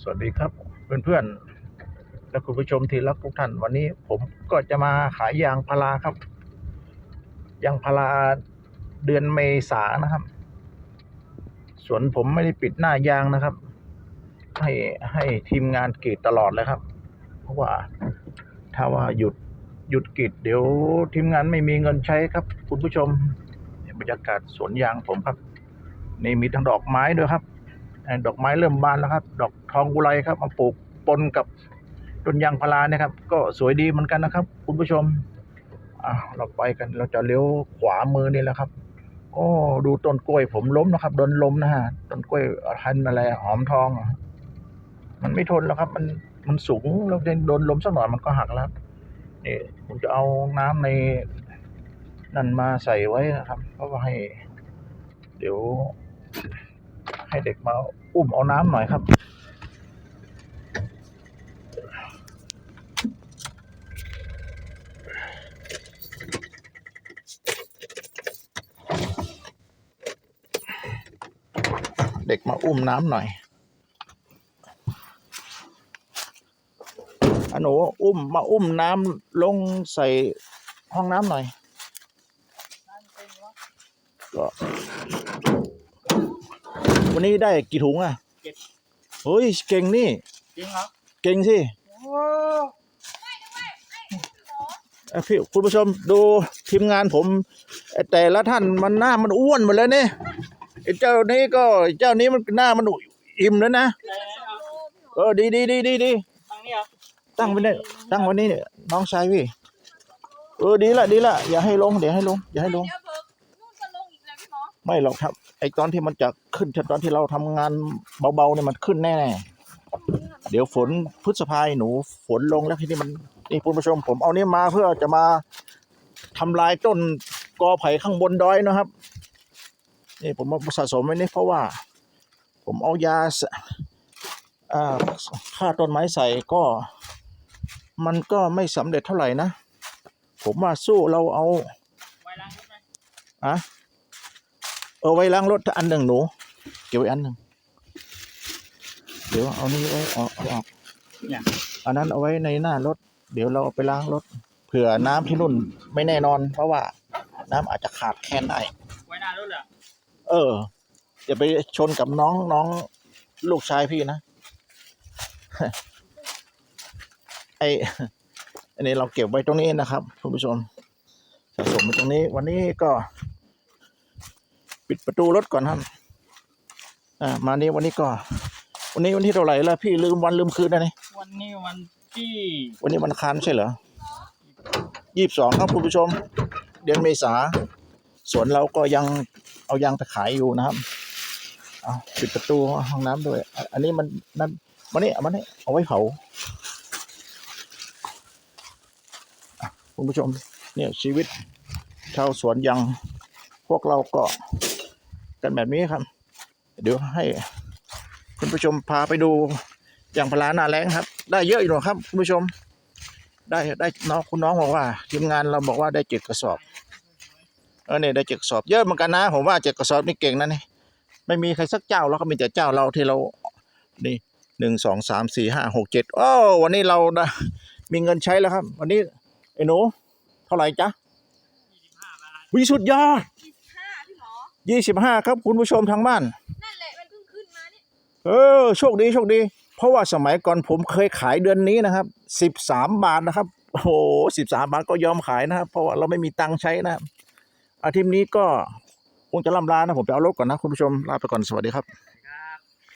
สวัสดีครับ เพื่อนๆ และคุณผู้ชมที่รักทุกท่าน วันนี้ผมก็จะมาขายยางพาราครับ ยางพาราเดือนเมษานะครับสวนผมไม่ได้ปิดหน้ายางนะครับ ให้ให้ทีมงานกรีดตลอดเลยครับ เพราะว่าถ้าว่าหยุดหยุดกรีดเดี๋ยวทีมงานไม่มีเงินใช้ครับ คุณผู้ชมบรรยากาศสวนยางผมครับ นี่มีทั้งดอกไม้ด้วยครับ ดอกไม้เริ่มบานแล้วครับ ดอกทองกุไรครับมาปลูกปนกับต้นยางพาราเนี่ยครับ ก็สวยดีเหมือนกันนะครับ คุณผู้ชมอะเราไปกันเราจะเลี้ยวขวามือนี่แหละครับโอ้ดูต้นกล้วยผมล้มนะครับโดนลมนะฮะต้นกล้วยพันอะไรหอมทอง มันไม่ทนแล้วครับ มันมันสูงแล้วโดนลมสักหน่อยมันก็หักแล้วนี่ผมจะเอาน้ำในนั่นมาใส่ไว้นะครับ เพราะว่าให้ เดี๋ยว ให้เด็กมาอุ้มเอาน้ำหน่อยครับ เด็กมาอุ้มน้ำหน่อยอหนูอุ้มมาอุ้มน้ำลงใส่ห้องน้ำหน่อยก็ วันนี้ได้กี่ถุงอะเจ็ด เฮ้ยเก่งนี่ จริงเหรอเก่งสิโอ้เอ้ยพี่คุณผู้ชมดูทีมงานผมไอ้แต่ละท่านมันหน้ามันอ้วนหมดเลยเนี่ยไอ้เจ้านี้ก็ไอ้เจ้านี้มันหน้ามันอิ่มแล้วนะไหนๆเอาเออดีดีดีดีดีทางนี้เหรอตั้งไว้เนี่ยตั้งไว้นี่เนี่ยน้องชายพี่เออดีละดีละอย่าให้ลงเดี๋ยวให้ลงอย่าให้ลง เดี๋ยวเบิกนู่นก็ลงอีกแล้วพี่หมอไม่หรอกครับ ไอ้ตอนที่มันจะขึ้นตอนที่เราทำงานเบาๆเนี่ยมันขึ้นแน่ๆเดี๋ยวฝนพฤษภาหนูฝนลงแล้วทีนี้มันนี่คุณผู้ชมผมเอานี่มาเพื่อจะมาทำลายต้นกอไผ่ข้างบนดอยนะครับนี่ผมมาสะสมไว้นี่เพราะว่า ผมเอายาฆ่าต้นไม้ใส่ก็ มันก็ไม่สำเร็จเท่าไหร่นะ ผมว่าสู้เราเอาอะ เอาไว้ล้างรถอันหนึ่งหนู เก็บไว้อันหนึ่งเดี๋ยวเอานี่ไว้เอาเอาออกเนี่ยอันนั้นเอาไว้ในหน้ารถ เดี๋ยวเราเอาไปล้างรถ เผื่อน้ำที่นุ่นไม่แน่นอน เพราะว่า น้ำอาจจะขาดแคลนได้ไว้หน้ารถเหรอเอออย่าไปชนกับน้องน้องลูกชายพี่นะไออันนี้เราเก็บไว้ตรงนี้นะครับคุณผู้ชมสะสมไว้ตรงนี้ วันนี้ก็ ปิดประตูรถก่อนครับอ่ามานี้วันนี้ก็ วันนี้วันที่เท่าไหร่แล้วพี่ลืมวันลืมคืนนะนี่วันนี้วันที่วันนี้วันอังคารไม่ใช่เหรอยี่สิบสองครับคุณผู้ชม เดือนเมษาสวนเราก็ยังเอายางไปขายอยู่นะครับเอาปิดประตูห้องน้ำด้วยอะอันนี้มันนั่นมานี่เอามานี่เอาไว้เผาอะคุณผู้ชมเนี่ยชีวิตชาวสวนยังพวกเราก็ กันแบบนี้ครับ เดี๋ยวให้คุณผู้ชมพาไปดูอย่างพารานาแรงครับ ได้เยอะอยู่หรอครับคุณผู้ชม ได้ได้น้องคุณน้องบอกว่าทีมงานเราบอกว่าได้เจ็ดกระสอบเออเนี่ยได้เจ็ดกระสอบเยอะเหมือนกันนะ ผมว่าเจ็ดกระสอบนี่เก่งนะนี่ไม่มีใครสักเจ้าแล้วก็มีแต่เจ้าเราที่เรานี่หนึ่งสองสามสี่ห้าหกเจ็ดโอ้วันนี้เราได้มีเงินใช้แล้วครับ วันนี้ไอ้หนูเท่าไหร่จ๊ะวิสุดยอด ยี่สิบห้าพี่หมอยี่สิบห้าครับคุณผู้ชมทางบ้าน นั่นแหละมันเพิ่งขึ้นมาเนี่ยเออโชคดีโชคดี เพราะว่าสมัยก่อนผมเคยขายเดือนนี้นะครับสิบสามบาทนะครับ โอ้โหสิบสามบาทก็ยอมขายนะครับ เพราะว่าเราไม่มีตังค์ใช้นะครับอาทิตย์นี้ก็คงจะล่ำลานะผมไปเอารถก่อนนะคุณผู้ชมลาไปก่อนสวัสดีครับ